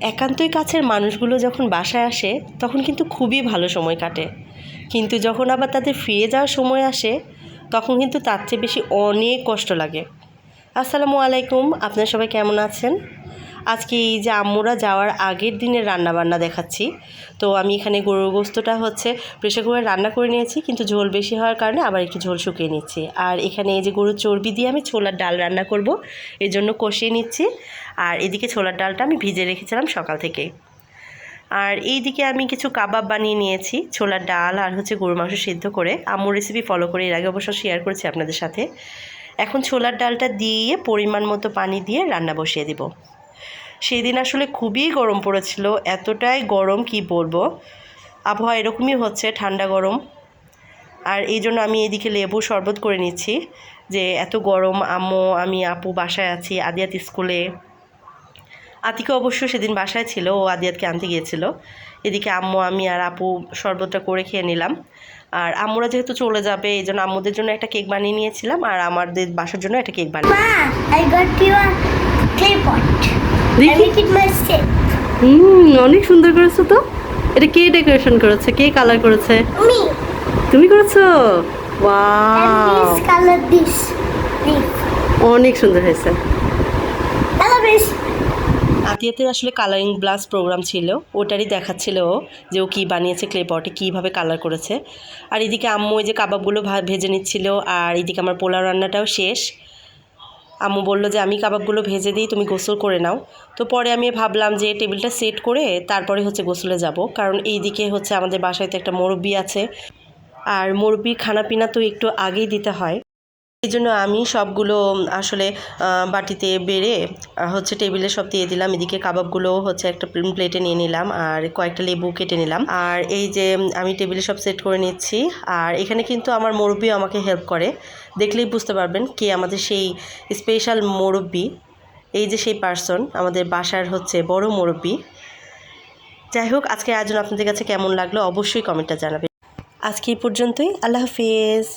একান্তই কাছের মানুষগুলো যখন বাসায় আসে, তখন কিন্তু খুবই ভালো সময় কাটে। কিন্তু যখন আবার তাদের ফিরে যাওয়ার সময় আসে, তখন কিন্তু তার চেয়ে বেশি অনেক কষ্ট লাগে। আসসালামু আলাইকুম, আপনারা সবাই কেমন আছেন? আজকে এই যে আম্মুরা যাওয়ার আগের দিনের রান্না বান্না দেখাচ্ছি। তো আমি এখানে গরুর গোস্তটা হচ্ছে প্রেশার কুকারে রান্না করে নিয়েছি, কিন্তু ঝোল বেশি হওয়ার কারণে আবার একটু ঝোল শুকিয়ে নিচ্ছি। আর এখানে এই যে গরুর চর্বি দিয়ে আমি ছোলার ডাল রান্না করব, এর জন্য কষিয়ে নিচ্ছি। আর এদিকে ছোলার ডালটা আমি ভিজে রেখেছিলাম সকাল থেকেই আর এইদিকে আমি কিছু কাবাব বানিয়ে নিয়েছি, ছোলার ডাল আর হচ্ছে গরুর মাংস সিদ্ধ করে। আম্মুর রেসিপি ফলো করে এর আগে অবশ্য শেয়ার করেছি আপনাদের সাথে। এখন ছোলার ডালটা দিয়ে পরিমাণ মতো পানি দিয়ে রান্না বসিয়ে দিব। সেই দিন আসলে খুবই গরম পড়েছিল। এতটাই গরম কি বলব? আবহাওয়া এরকমই হচ্ছে, ঠান্ডা গরম। আর এই জন্য আমি এদিকে লেবু শরবত করে নিচ্ছি। যে এত গরম, আম্মু, আমি, আপু বাসায় আছি, আদিয়াত স্কুলে। আতিকে অবশ্য সেদিন বাসায় ছিল, ও আদিয়াতকে আনতে গিয়েছিল। এদিকে আম্মু, আমি আর আপু শরবতটা করে খেয়ে নিলাম। আর আম্মুরা যেহেতু চলে যাবে, এই জন্য আম্মুদের জন্য একটা কেক বানিয়ে নিয়েছিলাম, আর আমাদের বাসার জন্য একটা কেক বানিয়ে clay pot. I make it myself. হুম অনেক সুন্দর করেছ তো। এটা কে ডেকোরেশন করেছে? কে কালার করেছে? Me. তুমি করেছ? And wow this color, this. This. অনেক সুন্দর হয়েছে। আতিয়াতের আসলে কালারিং ব্লাস প্রোগ্রাম ছিল। ওটারই দেখাচ্ছিল ও যে ও কী বানিয়েছে ক্লে পটে কীভাবে কালার করেছে। আর এদিকে আম্মু ওই যে কাবাবগুলো ভা- ভেজে নিচ্ছিল। আর এদিকে আমার পোলাও রান্নাটাও শেষ। আম্মু বলল যে, আমি কাবাবগুলো ভেজে দিই, তুমি গোসল করে নাও। তো পরে আমি ভাবলাম যে, টেবিলটা সেট করে তারপরে হচ্ছে গোসলে যাব। কারণ এই দিকে হচ্ছে আমাদের বাসায় তো একটা মুরব্বি আছে। আর মুরব্বির খানাপিনা তো একটু আগেই দিতে হয়। এই জন্য আমি সবগুলো আসলে বাটিতে বেড়ে হচ্ছে টেবিলে সব দিয়ে দিলাম। এদিকে কাবাবগুলো হচ্ছে একটা প্লেটে নিয়ে নিলাম আর কয়েকটা লেবু কেটে নিলাম। আর এই যে আমি টেবিলে সব সেট করে নিচ্ছি আর এখানে কিন্তু আমার মুরব্বিও আমাকে হেল্প করে। দেখলেই বুঝতে পারবেন কে আমাদের সেই স্পেশাল মুরব্বি। এই যে সেই পার্সন, আমাদের বাসার হচ্ছে বড় মুরব্বি। যাই হোক আজকে আয়োজন আপনাদের কাছে কেমন লাগল অবশ্যই কমেন্টটা জানাবেন। আজকে এই পর্যন্তই, আল্লাহ হাফিজ।